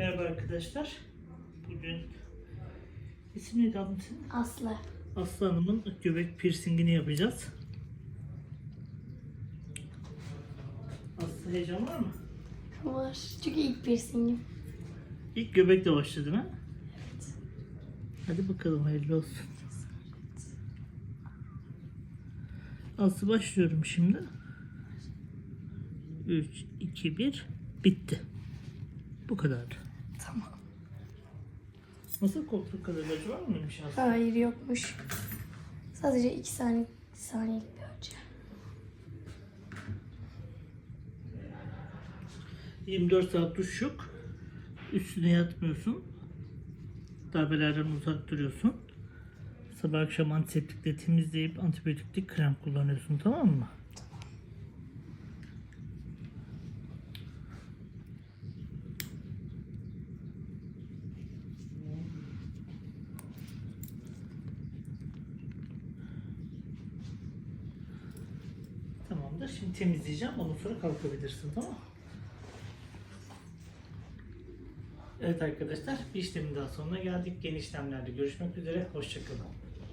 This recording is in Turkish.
Merhaba arkadaşlar. Bugün isim neydi abim senin? Aslı. Aslı Hanım'ın göbek piercingini yapacağız. Aslı heyecan var mı? Var. Çünkü ilk piercingim. İlk göbekle başladın ha? Hadi bakalım hayırlı olsun. Aslı başlıyorum şimdi. 3, 2, 1. Bitti. Bu kadar. Nasıl korktuğu kadar acı var mıymış Aslı? Hayır yokmuş. Sadece iki saniye, saniyelik bir acı. 24 saat duş yok. Üstüne yatmıyorsun. Darbelerden uzak duruyorsun. Sabah akşam antiseptikle temizleyip antibiyotikli krem kullanıyorsun tamam mı? Şimdi temizleyeceğim. Ondan sonra kalkabilirsin tamam? Evet arkadaşlar bir işlemin daha sonuna geldik. Yeni işlemlerde görüşmek üzere. Hoşçakalın.